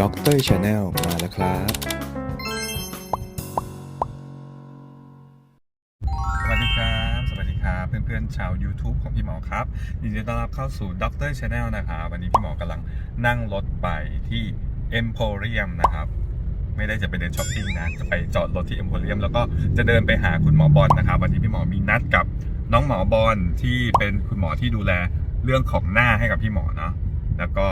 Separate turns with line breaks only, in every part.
ด็อกเตอร์ชาแนลมาแล้วครับ
สวัสดีครับ สวัสดีครับเพื่อนๆชาว YouTube ของพี่หมอครับยินดีต้อนรับเข้าสู่ดร Channel นลนะครับวันนี้พี่หมอกำลังนั่งรถไปที่ Emporium นะครับ ไม่ได้จะไปเดินช้อปปิ้งนะ จะไปจอดรถที่ Emporium แล้วก็จะเดินไปหาคุณหมอบอลนะครับ วันนี้พี่หมอมีนัดกับน้องหมอบอลที่เป็นคุณหมอที่ดูแลเรื่องของหน้าให้กับพี่หมอเนาะแล้วก็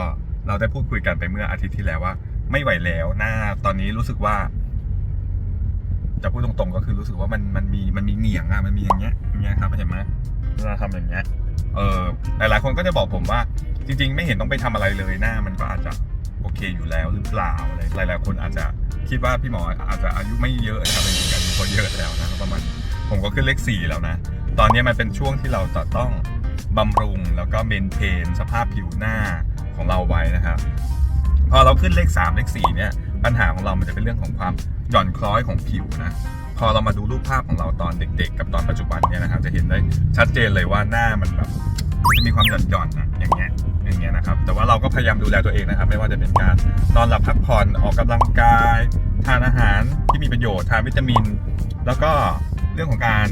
เราได้พูดคุยกันไปเมื่ออาทิตย์ที่แล้วว่า ไม่ไหวแล้วหน้าตอนนี้รู้สึกว่าจะพูดตรงๆก็คือรู้สึกว่ามันมันมีมันมีเหนียงอะมันมีอย่างเงี้ยอย่างเงี้ยครับเห็นไหมเวลาทำอย่างเงี้ยเออหลายๆคนก็จะบอกผมว่า จริง ๆ ไม่เห็นต้องไปทำอะไรเลยหน้า มันก็อาจจะโอเคอยู่แล้วหรือเปล่าอะไรหลาย ๆ คนอาจจะคิดว่าพี่หมออาจจะอายุไม่เยอะนะครับจริงๆอายุเขาเยอะแล้วนะประมาณผมก็ขึ้นเลขสี่แล้วนะ ตอนนี้มันเป็นช่วงที่เราจะต้องบำรุงแล้วก็เมนเทนสภาพผิวหน้า ของเราไว้นะครับ พอเราขึ้นเลข 3 เลข 4 เนี่ย ปัญหาของเรามันจะเป็นเรื่องของความหย่อนคล้อยของผิวนะ พอเรามาดูรูปภาพของเราตอนเด็ก ๆ กับตอนปัจจุบันเนี่ยนะครับ จะเห็นได้ชัดเจนเลยว่าหน้ามันแบบจะมีความหย่อนหย่อนๆนะอย่างเงี้ยอย่างเงี้ยนะครับ แต่ว่าเราก็พยายามดูแลตัวเองนะครับ ไม่ว่าจะเป็นการนอนหลับพักผ่อนออกกำลังกายทานอาหารที่มีประโยชน์ทานวิตามิน แล้วก็เรื่องของการ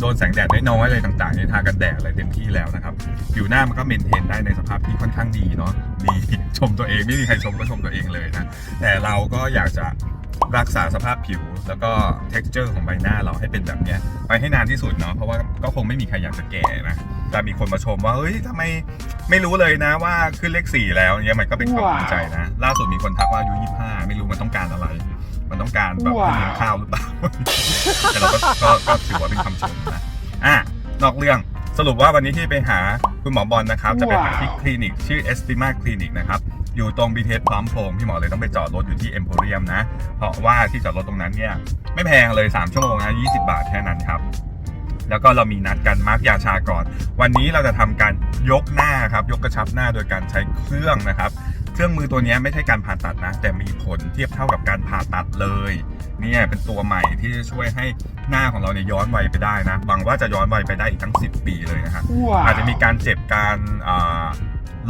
โดนแสงแดดน้อยอะไรต่างๆเนี่ยทากันแดดอะไรเต็มที่แล้วนะครับ ผิวหน้ามันก็เมนเทนได้ในสภาพที่ค่อนข้างดีเนาะดีชมตัวเองไม่มีใครชมก็ชมตัวเองเลยนะ แต่เราก็อยากจะรักษาสภาพผิวแล้วก็ texture ของใบหน้าเราให้เป็นแบบเนี้ยไปให้นานที่สุดเนาะเพราะว่าก็คงไม่มีใครอยากจะแก่นะแต่มีคนมาชมว่าเฮ้ยทำไมไม่รู้เลยนะว่าขึ้นเลขสี่แล้วเนี่ยมันก็เป็นความภูมิใจนะ ล่าสุดมีคนทักว่าอายุ25ไม่รู้มันต้องการอะไร มันต้องการแบบให้เลี้ยงข้าวหรือเปล่าแต่เราก็ก็ก็ถือว่าเป็นคำชมนะอะนอกเรื่องสรุปว่าวันนี้ที่ไปหาคุณหมอบอลนะครับ จะไปหาที่คลินิกชื่อ Estima Clinic นะครับอยู่ตรง BTS พร้อมพงษ์พี่หมอเลยต้องไปจอดรถอยู่ที่ Emporium นะ เพราะว่าที่จอดรถตรงนั้นเนี่ย ไม่แพงเลย 3 ชั่วโมงนะ20 บาทแค่นั้นครับ แล้วก็เรามีนัดกันมาร์กยาชาก่อน วันนี้เราจะทำการยกหน้าครับ ยกกระชับหน้าโดยการใช้เครื่องนะครับ เครื่องมือตัวนี้ไม่ใช่การผ่าตัดนะ แต่มีผลเทียบเท่ากับการผ่าตัดเลยเนี่ยเป็นตัวใหม่ที่จะช่วยให้หน้าของเราเนี่ยย้อนวัยไปได้นะหวังว่าจะย้อนวัยไปได้อีกทั้ง 10 ปีเลยนะครับอาจจะมีการเจ็บการอ่า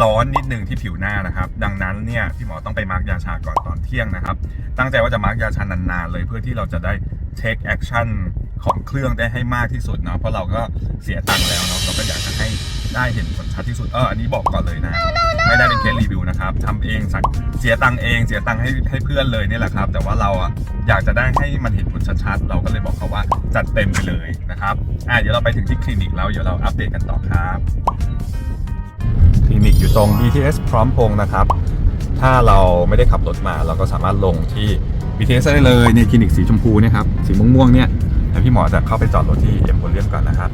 ร้อนนิดนึงที่ผิวหน้านะครับ ดังนั้นเนี่ยพี่หมอต้องไปมาร์กยาชาก่อนตอนเที่ยงนะครับ ตั้งใจว่าจะมาร์กยาชานานๆเลยเพื่อที่เราจะได้ take action ของเครื่องได้ให้มากที่สุดเนาะเพราะเราก็เสียตังค์แล้วเนาะเราก็อยากจะให้ได้เห็นผลชัดที่สุดเอออันนี้บอกก่อนเลยนะ ไม่ได้เป็นเคสรีวิวนะครับทำเองสักเสียตังค์เองเสียตังค์ให้ให้เพื่อนเลยนี่แหละครับ แต่ว่าเราอะอยากจะได้ให้มันเห็นผลชัดๆ เราก็เลยบอกเขาว่าจัดเต็มไปเลยนะครับอะเดี๋ยวเราไปถึงที่คลินิกแล้วเดี๋ยวเราอัปเดตกันต่อครับคลินิกอยู่ตรง BTS พร้อมพงษ์นะครับ ถ้าเราไม่ได้ขับรถมาเราก็สามารถลงที่ BTS ได้เลยเนี่ยคลินิกสีชมพูเนี่ยครับสีม่วงๆเนี่ยเดี๋ยวพี่หมอจะเข้าไปจอดรถที่เอ็มโพเรียมก่อนนะครับ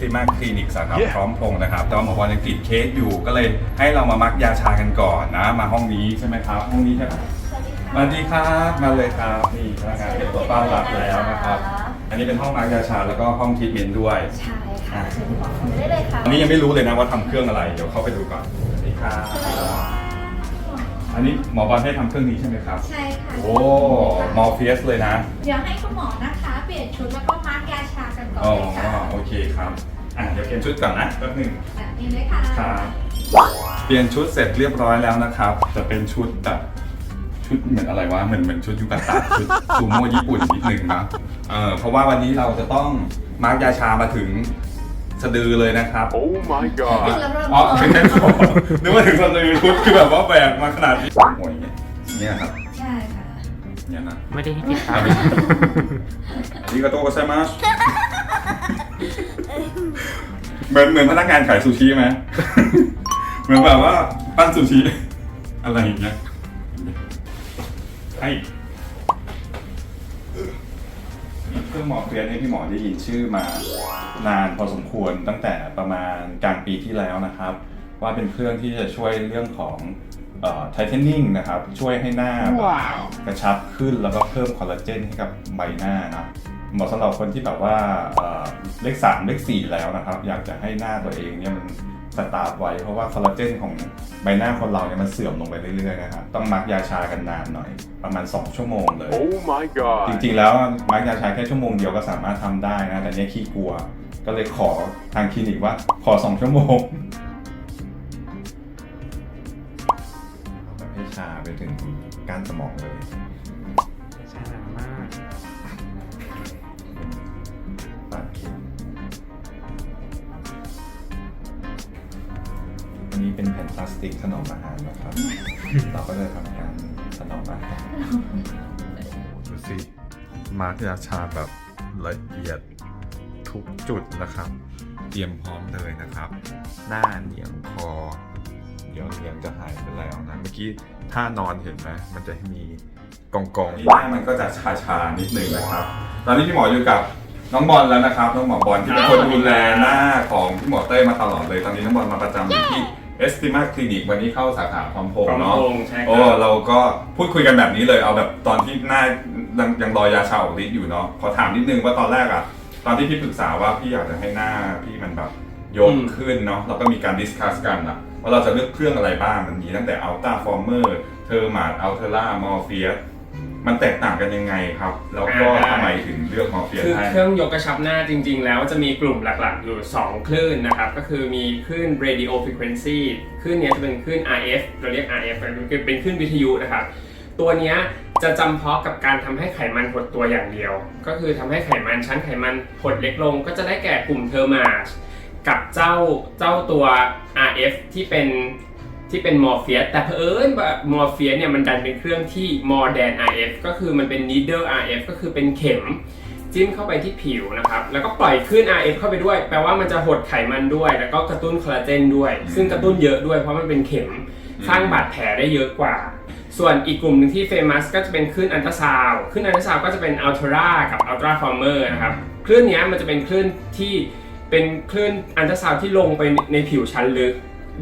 ข้างใน Estima Clinic สาขาพร้อมพงษ์นะครับแต่ว่าหมอบอลยังติดเคสอยู่ก็เลยให้เรามามักยาชากันก่อนนะ มาห้องนี้ใช่ไหมครับ ห้องนี้ใช่ไหมสวัสดีครับมาเลยครับนี่พนักงานเป็นตัวต้อนรับแล้วนะครับ อันนี้เป็นห้องมักยาชาแล้วก็ห้องทรีทเมนต์ด้วย
ใช่ค่ะเชิญคุณหมอเข้ามาได้เลยค่ะ
อันนี้ยังไม่รู้เลยนะว่าทำเครื่องอะไร เดี๋ยวเข้าไปดูก่อนสวัสดีครับ อันนี้หมอบอลให้ทำเครื่องนี้ใช่ไหมครับ
ใช่ค่ะ
โอ้มอร์เฟียสเลยนะ
เดี๋ยวให้คุณหมอนะคะ เปลี่ยนชุดแล้วก็มาร์กยาชากันก่อน
อ๋อ
เลยค่ะ
โอเคครับอะเดี๋ยวเปลี่ยนชุดก่อนนะแป๊บหนึง
แบบนี้เลยค่ะ
ครับเปลี่ยนชุดเสร็จเรียบร้อยแล้วนะครับ จะเป็นชุดแบบชุดเหมือนอะไรวะเหมือนเหมือนชุดยุกตะชุดซูโม่ญี่ปุ่นนิดหนึ่งนะเออเพราะว่าวันนี้เราจะต้องมาร์กยาชามาถึง สะดือเลยนะครับ
Oh my god.
ถึงแล้วเริ่ม
อ๋อ
ต้
ไม่
น
ใช่คอนึกว่าถึงสะดือชุดคือแบบว่าแบกมาขนาดนี้โอ้ยเนี่ยครับ
ใช่ค่ะ
เนี่ยนะ
ไม่ได้ให้ติดตาม
อันนี้ก็โตโกไซมัสเหมือนเหมือนพนักงานขายซูชิไหมเหมือนแบบว่าปั้นซูชิอะไรอย่างเงี้ยไอ้ หมอเฟียสนี่พี่หมอได้ยินชื่อมานานพอสมควรตั้งแต่ประมาณกลางปีที่แล้วนะครับ ว่าเป็นเครื่องที่จะช่วยเรื่องของไทเทนนิ่งนะครับช่วยให้หน้าแบบ
ว้าว
กระชับขึ้นแล้วก็เพิ่มคอลลาเจนให้กับใบหน้านะเหมาะสำหรับคนที่แบบว่าเเลขสามเลขสี่แล้วนะครับ อยากจะให้หน้าตัวเองเนี่ยมัน สตาร์ฟไว้เพราะว่าคอลลาเจนของใบหน้าคนเราเนี่ยมันเสื่อมลงไปเรื่อยๆนะครับต้องมาร์กยาชากันนานหน่อยประมาณ 2 ชั่วโมงเลย
Oh my
จ
god.
ริงๆ แล้วมาร์กยาชาแค่ชั่วโมงเดียวก็สามารถทำได้นะแต่เนี้ยขี้กลัว ก็เลยขอทางคลินิกว่าขอ 2 ชั่วโมงแบบให้ชาไปถึงก้านสมองเลย
ชามาก
พลาสติกถนอมอาหารนะครับ เราก็จะทำการถนอมอาหารดูสิมาร์กยาชาแบบละเอียดทุกจุดนะครับ เตรียมพร้อมเลยนะครับ หน้าเหนียงคอเดี๋ยวเหนียงจะหายไปแล้วนะเมื่อกี้ท่านอนเห็นไหมมันจะมีกองกองหน้ามันก็จะชาชาๆนิดนึงนะครับ ตอนนี้พี่หมออยู่กับน้องบอลแล้วนะครับ น้องหมอบอลที่เป็นคนดูแลหน้าของพี่หมอเต้ยมาตลอดเลย ตอนนี้น้องบอลมาประจำอยู่ที่ เอสติมาคลินิกวันนี้เข้าสาขาพร้อมพงษ์เนาะ
พร้อมพงษ์ใช่ครับ
โอ้เราก็พูดคุยกันแบบนี้เลยเอาแบบตอนที่หน้ายังยังรอยาชาออกฤทธิ์อยู่เนาะขอถามนิดนึงว่าตอนแรกอะตอนที่พี่ปรึกษาว่าพี่อยากจะให้หน้าพี่มันแบบยกขึ้นเนาะเราก็มีการดิสคัสกันอะว่าเราจะเลือกเครื่องอะไรบ้างมันมีตั้งแต่อัลต้าฟอร์เมอร์เทอร์มาดอัลเทอร่ามอร์เฟีย มันแตกต่างกันยังไงครับ แล้วก็ทำไมถึงเลือกมอร์เฟีย
คือ
ให้
เครื่องยกกระชับหน้าจริง ๆ แล้วจะมีกลุ่มหลักๆ อยู่ 2 คลื่นนะครับ ก็คือมีคลื่น radio frequency คลื่นเนี้ยจะเป็นคลื่น RF เราเรียก RF คือเป็นคลื่นวิทยุนะครับ ตัวเนี้ยจะจำเพาะกับการทำให้ไขมันหดตัวอย่างเดียว ก็คือทำให้ไขมันชั้นไขมันหดเล็กลง ก็จะได้แก่กลุ่มเทอร์มาชกับเจ้าเจ้าตัว RF ที่เป็น ที่เป็นมอร์เฟียแต่เผอิญว่ามอร์เฟียเนี่ยมันดันเป็นเครื่องที่ more than RF ก็คือมันเป็น needle RF ก็คือเป็นเข็มจิ้มเข้าไปที่ผิวนะครับ แล้วก็ปล่อยคลื่น RF เข้าไปด้วย แปลว่ามันจะหดไขมันด้วย แล้วก็กระตุ้นคอลลาเจนด้วย ซึ่งกระตุ้นเยอะด้วยเพราะมันเป็นเข็มสร้างบาดแผลได้เยอะกว่า ส่วนอีกกลุ่มหนึ่งที่เฟมัสก็จะเป็นคลื่นอันตราซาวคลื่นอันตราซาวก็จะเป็นอัลตรากับอัลตราฟอร์เมอร์นะครับ คลื่นนี้มันจะเป็นคลื่นที่เป็นคลื่นอันตราซาวที่ลงไปในผิวชั้นลึก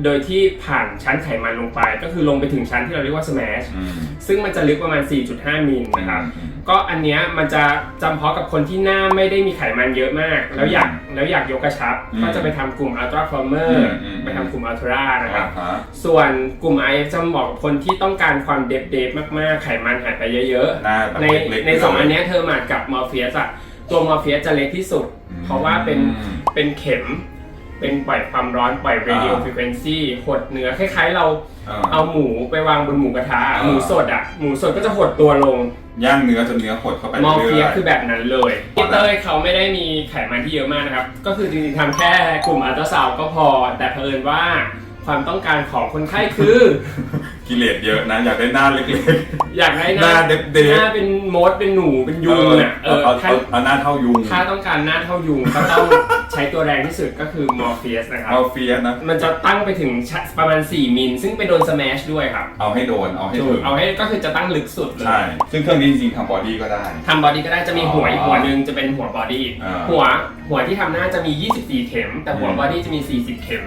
โดยที่ผ่านชั้นไขมันลงไป ก็คือลงไปถึงชั้นที่เราเรียกว่า smash
อืม
ซึ่งมันจะลึกประมาณ 4.5 มิลนะครับ
อืม
ก็อันเนี้ยมันจะจำเพาะกับคนที่หน้าไม่ได้มีไขมันเยอะมาก แล้วอยากแล้วอยากยกกระชับ
อืม
ก็จะไปทำกลุ่ม ultra former
อืมอืม
ไปทำกลุ่ม ultra นะครับ
อ่าฮะ
ส่วนกลุ่ม IF จะเหมาะกับคนที่ต้องการความเดฟเดฟมากๆ ไขมันหายไปเยอะ
หน้าแบบ
ๆใน
เล็กๆ
ในสองอันเนี้ยเธอมากับมอร์เฟียสอะตัวมอร์เฟียสจะเล็กที่สุด
อืม
เพราะว่าเป็นเป็นเข็ม เป็นปล่อยความร้อนปล่อย radio
อ่า
frequency หดเนื้อคล้ายๆ เรา
อ่า
เอาหมูไปวางบนหมูกระทะ
อ่า
หมูสดอะหมูสดก็จะหดตัวลง
ย่างเนื้อจนเนื้อหดเข้าไป
มอร์
เรื่
เฟีย
อย
คือแบบนั้นเลยพี่เต้ยเขาไม่ได้มีไขมันที่เยอะมากนะครับ ก็คือจริงๆทำแค่กลุ่มอัลตราซาวด์ก็พอ แต่เผอิญว่าความต้องการของคนไข้คือ
ๆ กิเลสเยอะนะอยากได้หน้าเล็ก
อยากได้ห
หน้า
น้า
เด็บๆ
หน้าเป็นมดเป็นหนูเป็น
ๆ
ยุงอะเออ
เอา
ถ้า
เอาเอาหน้าเท่ายุง
ถ้าต้องการหน้าเท่ายุงก็ต้องใช้ตัวแรงที่สุดก็คือมอร์เฟียสนะครับ
เอาเฟียสนะ
มันจะตั้งไปถึงประมาณ 4 มิล ซึ่งไปโดนสแมชด้วยครับ
เอาให้โดนเอาให้
ถู
ถึ
ก
ง
เอาให้ก็คือจะตั้งลึกสุดเลย
ใช่ซึ่งเครื่องนี้จริงๆทำบอดี้ก็ได้
ทำบอดี้ก็ได้จะมีหัว
อ๋ออี
อีกหัวหนึ่งจะเป็นหัวบอดี้
อ่า
หัวหัวที่ทำหน้าจะมี 24 เข็ม แต่หัว
อืม
บอดี้จะมี 40 เข็ม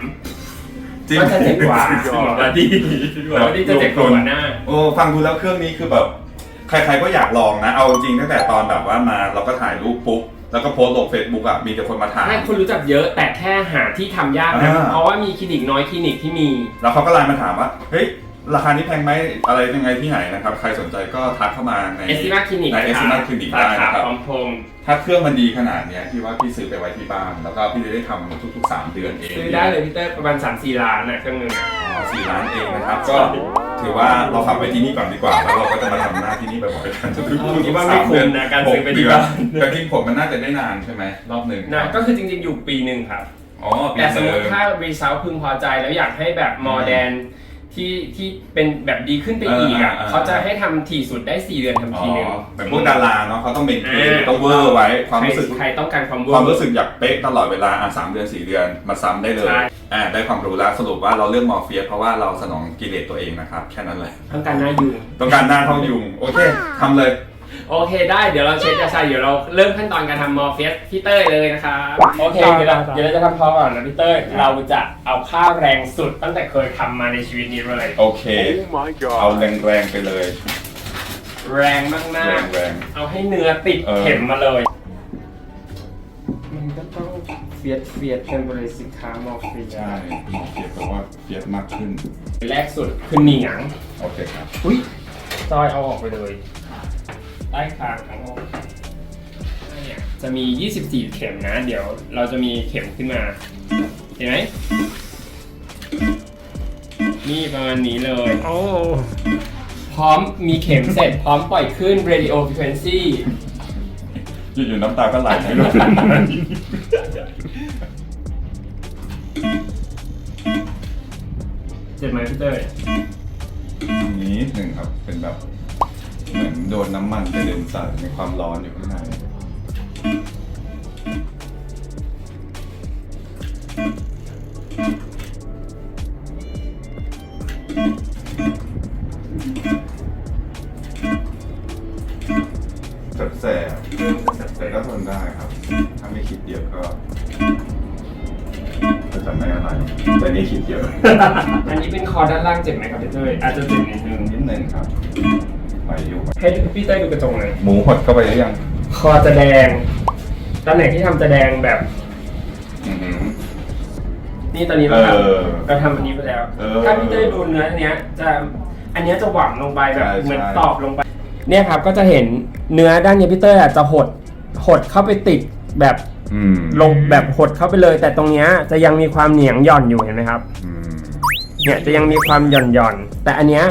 จริง
ก็จะเจ็บกว่าหัวบอดี้หัวบอดี้จะเจ็บกว่าหัวหน้า
โอ้ฟังดูแล้วเครื่องนี้คือแบบ ใครๆก็อยากลองนะ เอาจริงตั้งแต่ตอนแบบว่ามาเราก็ถ่ายรูปปุ๊บ แล้วก็โพสต์ลงเฟซบุ๊กอะ มีแต่คนมาถาม
ให้คนรู้จักเยอะแต่แค่หาที่ทำยากนะ
อ่า
เพราะว่ามีคลินิกน้อยคลินิกที่มี
แล้วเขาก็ไลน์มาถามว่า เฮ้ย ราคานี้แพงไหมอะไรยังไงที่ไหนนะครับ ใครสนใจก็ทักเข้ามาใน
เอสติมาคลินิก
ใน Estima Clinic ได้นะครับ
พร้อมพงษ์
ถ้าเครื่องมันดีขนาดเนี้ยพี่ว่าพี่ซื้อไปไว้ที่บ้าน แล้วก็พี่จะได้ทำทุกๆ 3 เดือนเอง
ซื้อได้เลยพี่เต้ยประมาณ3-4ล้านน่ะเครื่องหนึงอะ
อ๋อสี่ล้านเองนะครับ ก็ถือว่าเราฝากไว้ที่นี่ก่อนดีกว่า แล้วเราก็จะมาทำหน้าที่นี่บ่อยๆกันจนทุก
ผมคิดว่า
ๆ
ไม่
สาม
คุ้
เดือ
ม
น
นะการ
ห
ซื้
ก
อไป
เดื
ที่
อน
บ้าน
แต่จริงผมมันน่าจะได้นานใช่ไหมรอบหนึ่ง
นะก็คือจริงๆอยู่ปีหนึ่งครับ
อ๋อปี
แต่สม
ห
ม
นึ่
ติ
ง
ถ้ารีเซลพึงพอใจแล้วอยากให้แบบมอแดน ที่ที่เป็นแบบดีขึ้นไปอีกอะ
เออเออเออ
เขาจะให้ทำถี่สุดได้4เดือนทำ
อ๋อ
ทีหนึง
แบบพวกดาราเนาะเขาต้องเป็นเก
อ่า
ต้องเวอร์ไว้ความรู้สึก
ใครใครต้องการความเวอ
ความ
ร์
รู้สึกอยากเป๊ะตลอดเวลาอะสามเดือนสี่เดือนมาซ้ำได้เลย
ใช่
อ่าได้ความรู้แล้วสรุปว่าเราเลือกมอร์เฟียสเพราะว่าเราสนองกิเลสตัวเองนะครับ แค่นั้นเลย
ต้องการหน้ายุง
ต้องการหน้าเท่ายุง โอเคทำเลย
โอเคได้เดี๋ยวเราเช็คยาชาเดี๋ยวเราเริ่มขั้นตอนการทำมอร์เฟียสพี่เต้ยเลยนะครับโอเคเดี๋ยวเราเดี๋ยวเราจะทำพอก่อนนะพี่เต้ยเราจะเอาค่าแรงสุดตั้งแต่เคยทำมาในชีวิตนี้เลย
โอเค
Oh my
เอา
god.
แรงๆไปเลย
แรงมาก
แรง
ๆเอาให้เนื้อติด
เออ
เข็มมาเลย มันก็ต้องเฟียสเฟียสกันบริสินค้ามอเฟีย
ใช่หมอเฟียสบอกว่าเฟียสมากขึ้น
แรกสุดคือเหนียง
โอเคครับ
อุ้ยซอยเอาออกไปเลย ใต้คางทั้งหมดเนี่ยจะมี 24 เข็มนะ เดี๋ยวเราจะมีเข็มขึ้นมา เห็นไหม นี่ประมาณนี้เลย โอ้ พร้อมมีเข็มเสร็จ พร้อมปล่อยขึ้น radio frequency
อยู่ๆน้ำตาก็ไหลให้ลูก
เจ็บไหมพี่เต้ย
นี้หนึ่งครับ เป็นแบบ เหมือนโดนน้ำมันกระเด็นใส่ในความร้อนอยู่ข้างในแสบๆแต่ก็ทนได้ครับ ถ้าไม่คิดเยอะก็ก็จะไม่อะไร แต่นี่คิดเยอะ
อันนี้เป็นคอด้านล่างเจ็บไหมครับพี่เต้ยอาจจะเจ็บนิดนึง
นิดนึงครับ ไปอยู่
ให้พี่เต้ยดูกระจกหน่อย
หมูหดเข้าไปหรือยัง
คอจะแดงตำแหน่งที่ทำจะแดงแบบ
อือหือ
นี่ตอนนี้เราท
เออำ
เราทำอันนี้ไปแล้ว
เออ
ถ้าพี่เต้ยดูเนื้ออันเนี้ย จะอันเนี้ยจะหวังลงไปแบบ
ใช่
เหมือน
ใช่
ตอบลงไป เนี่ยครับก็จะเห็นเนื้อด้านเนี้ยพี่เต้ยอาจจะหดหดเข้าไปติดแบบ
อืม
ลงแบบหดเข้าไปเลย แต่ตรงเนี้ยจะยังมีความเหนียงหย่อนอยู่เห็นไหมครับ
อืม
เนี่ยจะยังมีความหย่อนหย่อนๆแต่อันเนี้ย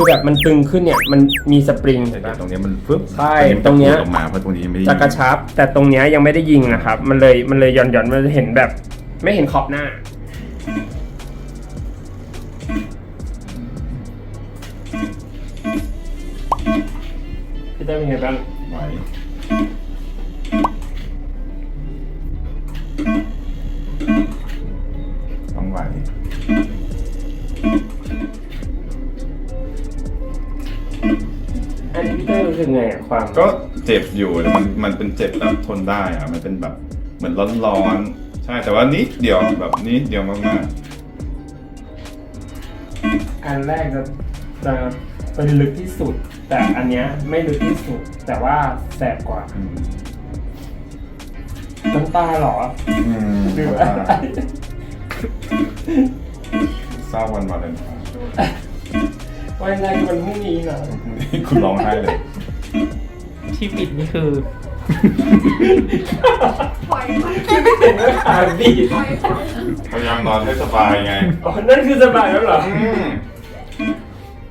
คือแบบมันตึงขึ้นเนี่ยมันมีสปริงเห็น
แต่
ปะ
ตรงเนี้ยมันฟึบ
ใช่
อั
ตรงเนี้ย
ออกมาเพราะตรงนี้ไม่ได้
จะกระชับ แต่ตรงเนี้ยยังไม่ได้ยิงนะครับ มันเลยมันเลยหย่อนหย่อนๆมันจะเห็นแบบ ไม่เห็นขอบหน้า พี่เต้ยเป็นไงบ้าง
ไหว
สึกไงอะความ
ก็เจ็บอยู่แต่มันมันเป็นเจ็บแบบทนได้อะมันเป็นแบบเหมือนร้อนๆใช่แต่ว่านิดเดียวแบบนิดเดียวมาก
อันแรกจะจะเป็นลึกที่สุด แต่อันเนี้ยไม่ลึกที่สุด แต่ว่าแสบกว่า
ๆอืม
น้ำตาเหรอ
อืม
หรือ
เพ
ว่า
ราะว่า เศร้าวันวาเลนไทน์
วันอะไรมันพรุ่งนี้เหรอ
คุณร้องไห้เลย
ที่ปิดนี่คือ
ปล่อยปล่อย
เป็นเมื่อขาบีบ
ปล่อยปล่อย
พยายามนอนให้สบายไง
อ๋อนั่นคือสบายแล้วเหรอ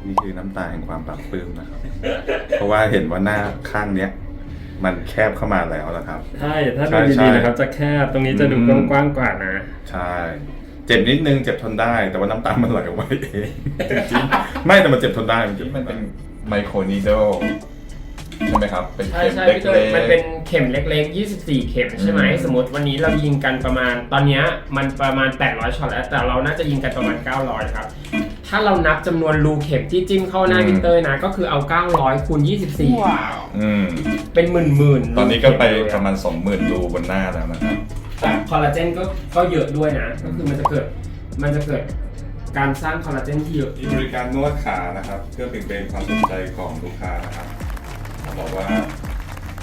นี่คือน้ำตาแห่งความปลาบปลื้มนะครับ เพราะว่าเห็นว่าหน้าข้างเนี้ย มันแคบเข้ามาแล้วนะครับ
ใช่ ถ้า
ใช่
ดู
ใช่
ดีๆนะครับ จะแคบ ตรงนี้จะดู
อืม
กว้างๆกว่านะ
ใช่ เจ็บนิดนึงเจ็บทนได้ แต่ว่าน้ำตามันไหลออกมาเองจริงๆไม่แต่มันเจ็บทนได้มันเจ็บมันเป็นไมโครนีโดใช่ไหมครับ เป็น
ใช่
เข็ม
ใช่
เล็
พี่เต้ยมัน
ก
เป็นเข็มเล็กๆ 24 เข็มใช่ไหม
อืม
สมมติวันนี้เรายิงกันประมาณ ตอนเนี้ยมันประมาณ 800ช็อตแล้ว แต่เราน่าจะยิงกันประมาณ 900 ครับ ถ้าเรานับจำนวนรูเข็มที่จิ้มเข้าหน้าพี่เต้ยนะ ก็คือเอา 900คูณ24
ๆอืม
เป็นหมื่นๆ
ตอนนี้ก็ไป
รู
ประมาณ20,000รูบนหน้าแล้วนะครับ
แต่ คอลลาเจนก็ก็เยอะด้วยนะ ก็คือมันจะเกิดมันจะเกิดการสร้างคอลลาเจนที่เยอะ
มีบริการนวดขานะครับ เพื่อเบี่ยงเบนความสนใจของลูกค้านะครับเขาบอกว่า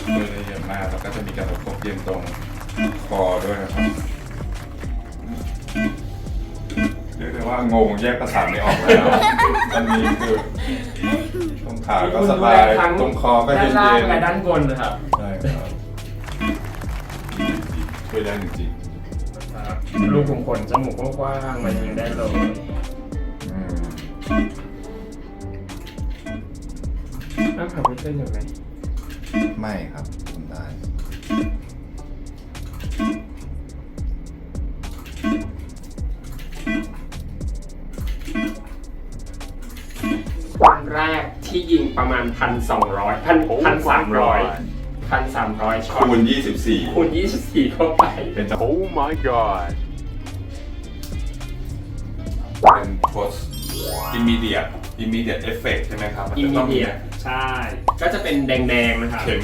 ช่วยได้เยอะมากแล้วก็จะมีการประคบเย็นตรงคอด้วยนะครับเรียกได้ว่างงแยกประสาทไม่ออกแล้วตอนนี้คือตรงขาก็สบายตรงคอก็
ด้า
เย็
นล่าง
น
และด้านบนนะครับ
ๆใช่ครับ ช่วยได้จริง
รูขุมขนจมูกกว้างๆมันยิงได้เลย
ๆอืม
น้าผากไม่เต้นอยู่ไหม
ไม่ครับทำได้
วันแรกที่ยิงประมาณพันสองร้อยพันพันสามร้อย พันสามร้อยช็อต
คูณ24
คูณยี่สิบสี่เข้าไป
เป็นจะ
Oh my god.
เป็น post immediate immediate effect ใช่ไหมครับน
อิน
จะต้ง
เดียใช่ ก็จะเป็นแดง ๆ นะครับ
เข็ม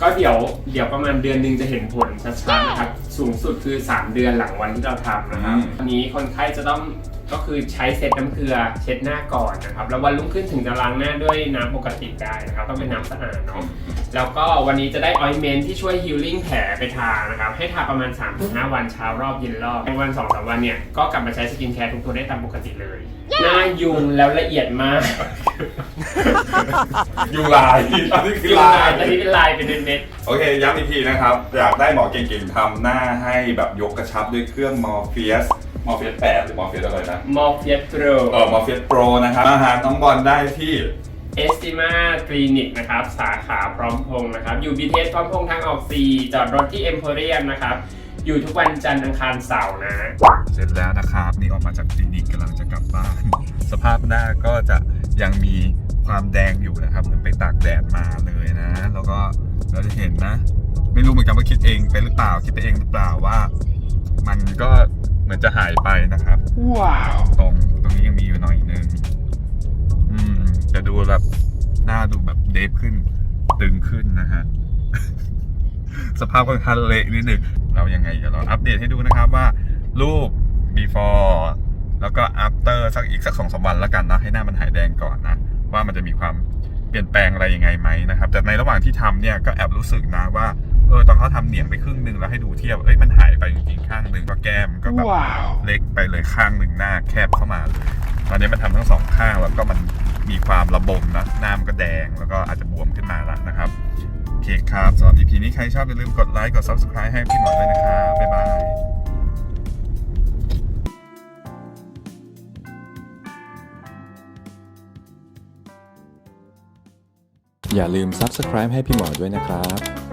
ก็เดี๋ยวเดี๋ยวประมาณเดือนหนึงจะเห็นผลชัดๆนะครับ สูงสุดคือ 3 เดือนหลังวันที่เราทำนะครับ
อืม
วันนี้คนไข้จะต้อง ก็คือใช้เซตน้ำเกลือเช็ดหน้าก่อนนะครับแล้ววันรุ่งขึ้นถึงจะล้างหน้าด้วยน้ำปกติได้นะครับต้องเป็นน้ำสะอาดเนาะแล้วก็วันนี้จะได้ออยเมนที่ช่วยฮิลลิ่งแผลไปทานะครับให้ทาประมาณ 3-5 วันเช้ารอบเย็นรอบในวัน2-3วันเนี่ยก็กลับมาใช้สกินแคร์ทุกตัวได้ตามปกติเลย หน้ายุงแล้วละเอียดมาก
ยูไลน์อันนี้คือ
ยุง
ไล
ลาย
น์
อันนี้เป็นลายเป็นเม็ด
โอเคย้ำอีกทีนะครับ อยากได้หมอเก่งๆทำหน้าให้แบบยกกระชับด้วยเครื่องมอร์เฟียส มอร์เฟียสแปดหรือมอร์เฟียสอะไรนะ
มอร์เฟียโตร
เออมอร์เฟียสโปรนะครับมาหาน้องบอลได้ที่
เอสติมาคลินิกนะครับ สาขาพร้อมพงษ์นะครับ อยู่บีเทสพร้อมพงษ์ทางออก 4 จอดรถที่เอ็มโพเรียมนะครับ อยู่ทุกวันจันทร์อังคารเสาร์นะ
เสร็จแล้วนะครับ นี่ออกมาจากคลินิกกำลังจะกลับบ้าน สภาพหน้าก็จะยังมีความแดงอยู่นะครับเหมือนไปตากแดดมาเลยนะ แล้วก็เราจะเห็นนะ ไม่รู้เหมือนกันว่าคิดเองไปหรือเปล่าคิดไปเองหรือเปล่าว่า มันก็ เหมือนจะหายไปนะครับ ว้าว ตรงตรงนี้ยังมีอยู่หน่อยนึงอืมจะดูแบบหน้าดูแบบเดฟขึ้น ตึงขึ้นนะฮะ สภาพค่อนข้างเละนิดนึงเรายังไงเดี๋ยวเราอัปเดตให้ดูนะครับว่า รูป before แล้วก็ after สักอีกสักสองสามวันแล้วกันนะ ให้หน้ามันหายแดงก่อนนะ ว่ามันจะมีความเปลี่ยนแปลงอะไรยังไงไหมนะครับ แต่ในระหว่างที่ทำเนี่ยก็แอบรู้สึกนะว่า เออตอนเขาทำเหนียงไปครึ่งหนึ่งแล้วให้ดูเทียบเอ้ยมันหายไปจริงๆข้างหนึ่งก็แก้มก็แบบเล็กไปเลยข้างหนึ่งหน้าแคบเข้ามาเลยตอนนี้มันทำทั้งสองข้างแล้วก็มันมีความระบมนะหน้ามันก็แดงแล้วก็อาจจะบวมขึ้นมาแล้วนะครับโอเคครับสำหรับ EP นี้ใครชอบอย่าลืมกดไลค์กด Subscribe ให้พี่หมอด้วยนะครับบ๊ายบาย
อย่าลืม Subscribe ให้พี่หมอด้วยนะครับ